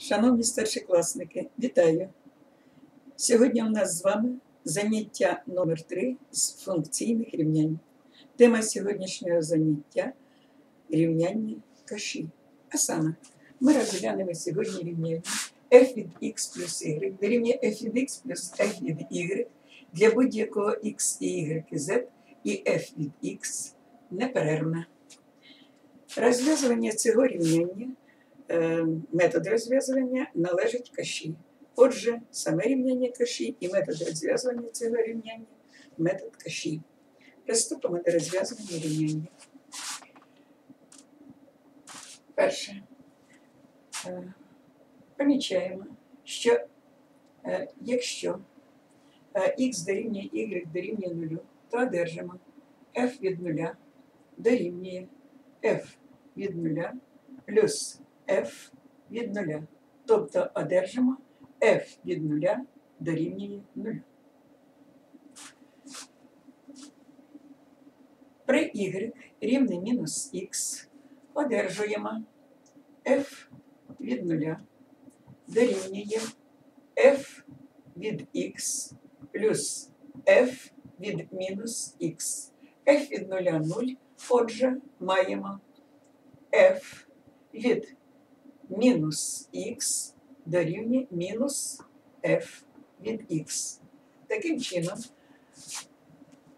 Шановні старшокласники, вітаю! Сьогодні у нас з вами заняття номер 3 з функційних рівнянь. Тема сьогоднішнього заняття рівняння каші. А саме, ми розглянемо сьогодні рівняння f від x плюс y дорівнює f від x плюс f від y для будь-якого x і y і z і f від x неперервне. Розв'язування цього рівняння е, метод розв'язування належить каші. Отже, саме рівняння каші і метод розв'язування цього рівняння метод каші. Приступимо до розв'язування рівняння. Перше. Е, Помічаємо, що е, якщо х дорівнює y дорівнює 0, то одержимо f від 0 дорівнює f від 0 плюс f від 0. Тобто одержимо f від 0 дорівнює 0. При y рівне мінус х одержуємо f від 0 дорівнює f від x плюс f від мінус х. f від 0 0, отже, маємо f від мінус х дорівнює мінус f від х. Таким чином,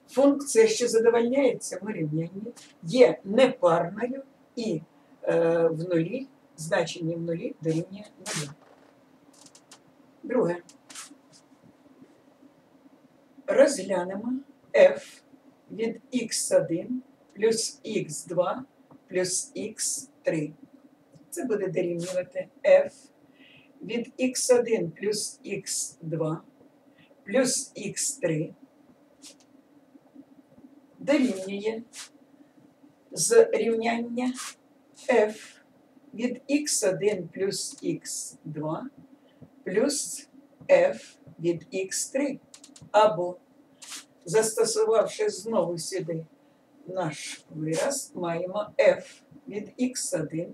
функція, що задовольняє цьому рівнянні, є непарною і е, в нулі, значення в нулі дорівнює нулю. Друге. Розглянемо f від x1 плюс x2 плюс x3. Це буде дорівнювати f від x1 плюс x2 плюс x3 дорівнює з рівняння f від x1 плюс x2 плюс f від x3 або застосувавши знову сюди наш вираз, маємо f від x1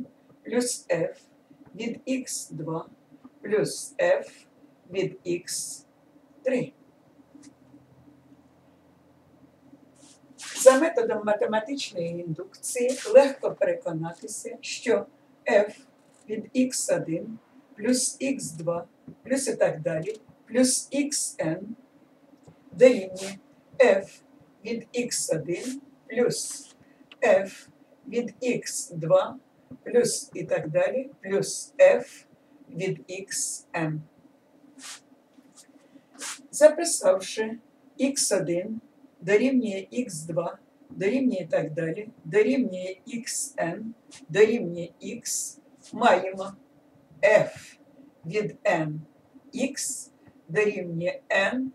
плюс f від x2 плюс f від x3. За методом математичної індукції легко переконатися, що f від x1 плюс x2 плюс і так далі плюс xn дорівнює f від x1 плюс f від x2 плюс і так далі, плюс f від xm. Записавши x1 дорівнює x2, дорівнює і так далі, дорівнює xn, дорівнює x, маємо f від n x дорівнює n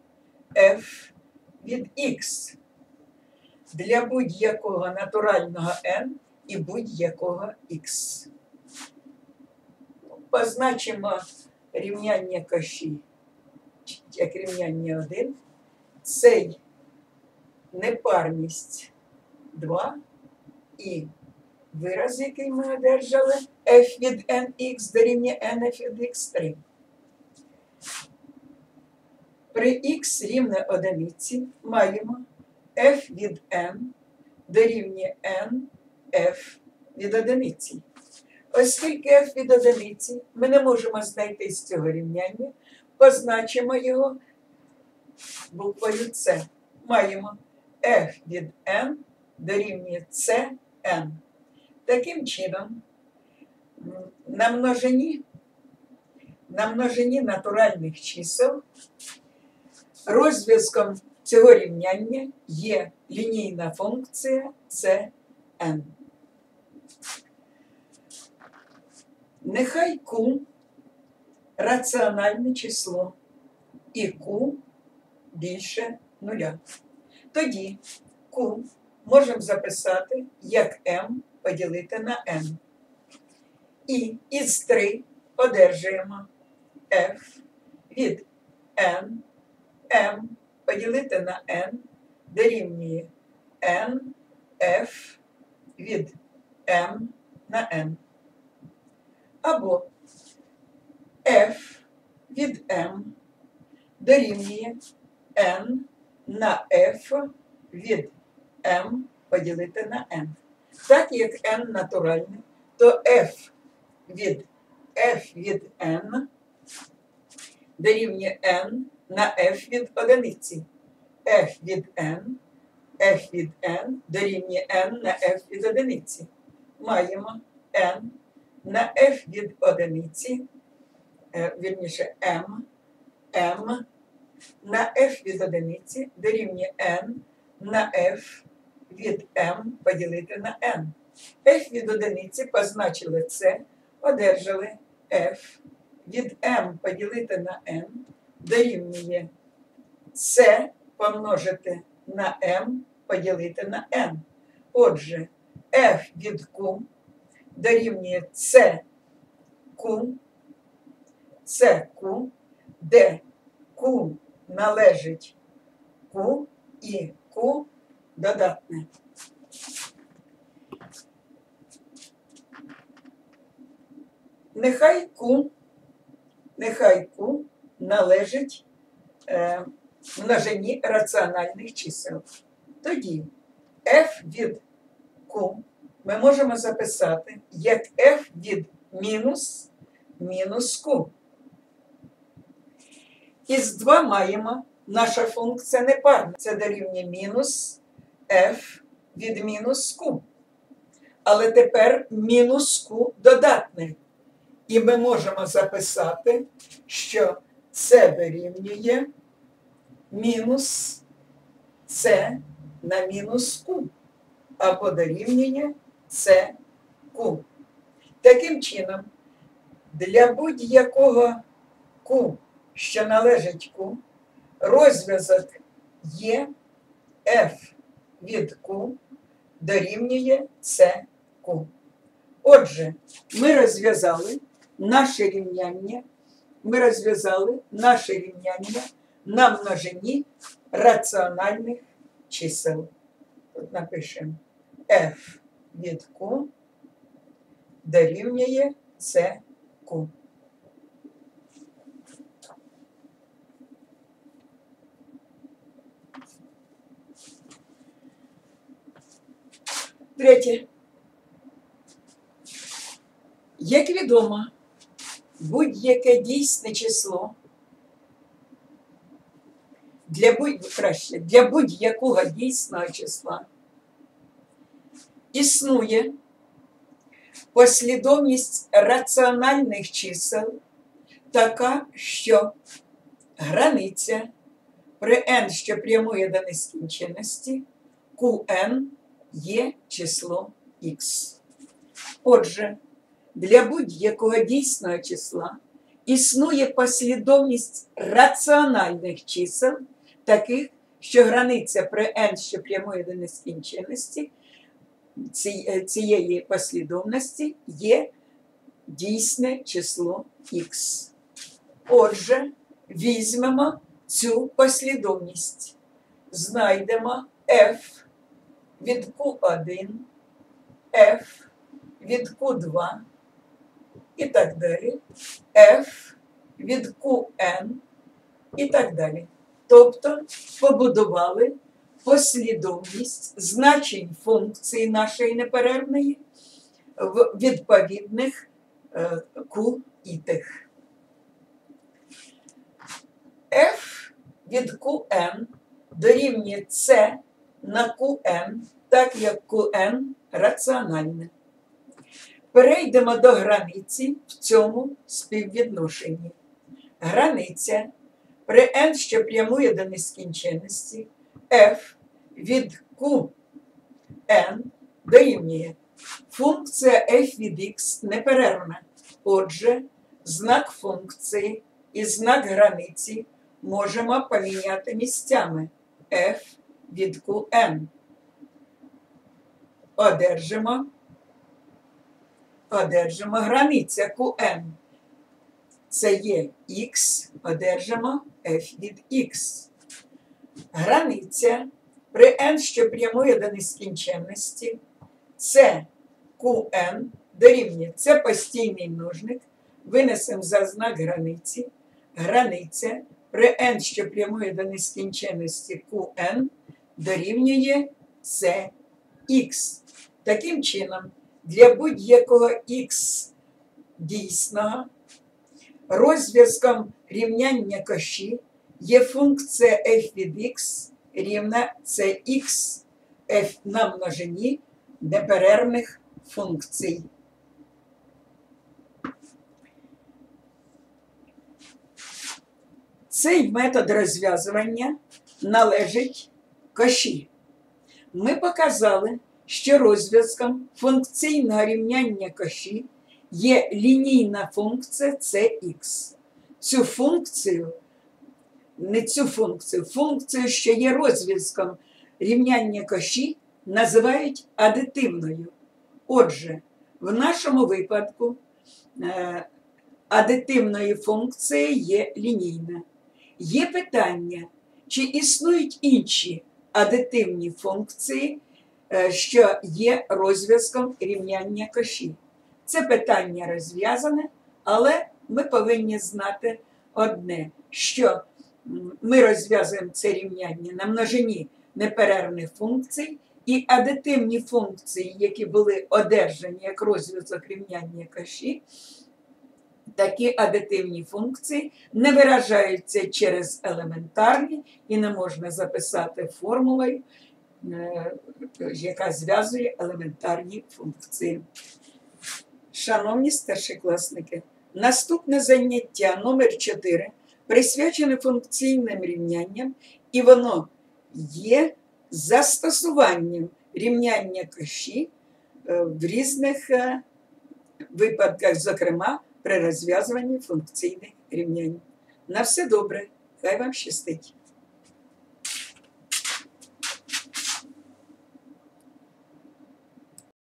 f від x для будь-якого натурального n і будь-якого x. Позначимо рівняння каші як рівняння 1. Цей непарність 2 і вираз, який ми одержали, f від nx дорівнює nf від x3. При х рівне одиниці маємо f від n дорівнює n f від одиниці. Оскільки f від одиниці ми не можемо знайти з цього рівняння, позначимо його буквою С. Маємо f від n дорівнює Cn. Таким чином, на множині, на множині натуральних чисел розв'язком цього рівняння є лінійна функція Cn. Нехай Q раціональне число і Q більше нуля. Тоді Q можемо записати як m поділити на n. І із 3 одержуємо f від n, m поділити на n дорівнює n f від m на n. Або від m дорівнює n на f від m поділити на n. Так як n натуральне, то f від f від n дорівнює n на f від одиниці. f від n, f від n дорівнює n на f від одиниці. Маємо n на f від одиниці, е, вірніше m, m на f від одиниці дорівнює n на f від m поділити на n. f від одиниці позначили це, одержали f від m поділити на n дорівнює c помножити на m поділити на n. Отже, f від q дорівнює c q, c q, де q належить q і q додатне. Нехай q, нехай q належить е, множині раціональних чисел. Тоді f від q ми можемо записати як f від мінус мінус q. Із 2 маємо наша функція непарна. Це дорівнює мінус f від мінус q. Але тепер мінус q додатний. І ми можемо записати, що це дорівнює мінус c на мінус q, або дорівнює c q. Таким чином, для будь-якого q, що належить q, розв'язок є f від q дорівнює c q. Отже, ми розв'язали наше рівняння, ми розв'язали наше рівняння на множині раціональних чисел. Тут напишемо f від q дорівнює c q. Третє. Як відомо, будь-яке дійсне число для будь-якого дійсного числа існує послідовність раціональних чисел така, що границя при n, що прямує до нескінченності, Qn є число Х. Отже, для будь-якого дійсного числа існує послідовність раціональних чисел, таких, що границя при n, що прямує до нескінченності, цієї послідовності є дійсне число Х. Отже, візьмемо цю послідовність, знайдемо f від Q1, F від Q2 і так далі, F від QN і так далі. Тобто побудували послідовність значень функції нашої неперервної в відповідних Q і тих. F від QN дорівнює C на QN, так як QN раціональне. Перейдемо до границі в цьому співвідношенні. Границя при n, що прямує до нескінченності, f від qn дорівнює. Функція f від x неперервна. Отже, знак функції і знак границі можемо поміняти місцями f від qn. Одержимо одержимо границя QN. Це є Х, одержимо f від X. Границя при n, що прямує до нескінченності, це QN дорівнює. Це постійний множник. Винесемо за знак границі. границя при n, що прямує до нескінченності Qn, дорівнює Cx. Таким чином, для будь-якого x дійсного розв'язком рівняння коші є функція f від x рівна cx f на множині неперервних функцій. Цей метод розв'язування належить коші. Ми показали, що розв'язком функційного рівняння коші є лінійна функція Cx. Цю функцію, не цю функцію, функцію, що є розв'язком рівняння коші, називають адитивною. Отже, в нашому випадку е, адитивною функцією є лінійна. Є питання, чи існують інші адитивні функції, е, що є розв'язком рівняння коші. Це питання розв'язане, але ми повинні знати одне, що ми розв'язуємо це рівняння на множині неперервних функцій, і адитивні функції, які були одержані як розв'язок рівняння каші, такі адитивні функції не виражаються через елементарні і не можна записати формулою, е, яка зв'язує елементарні функції. Шановні старшокласники, наступне заняття номер 4 присвячене функційним рівнянням, і воно є застосуванням рівняння каші е, в різних е, випадках, зокрема при розв'язуванні функційних рівнянь. На все добре, хай вам щастить!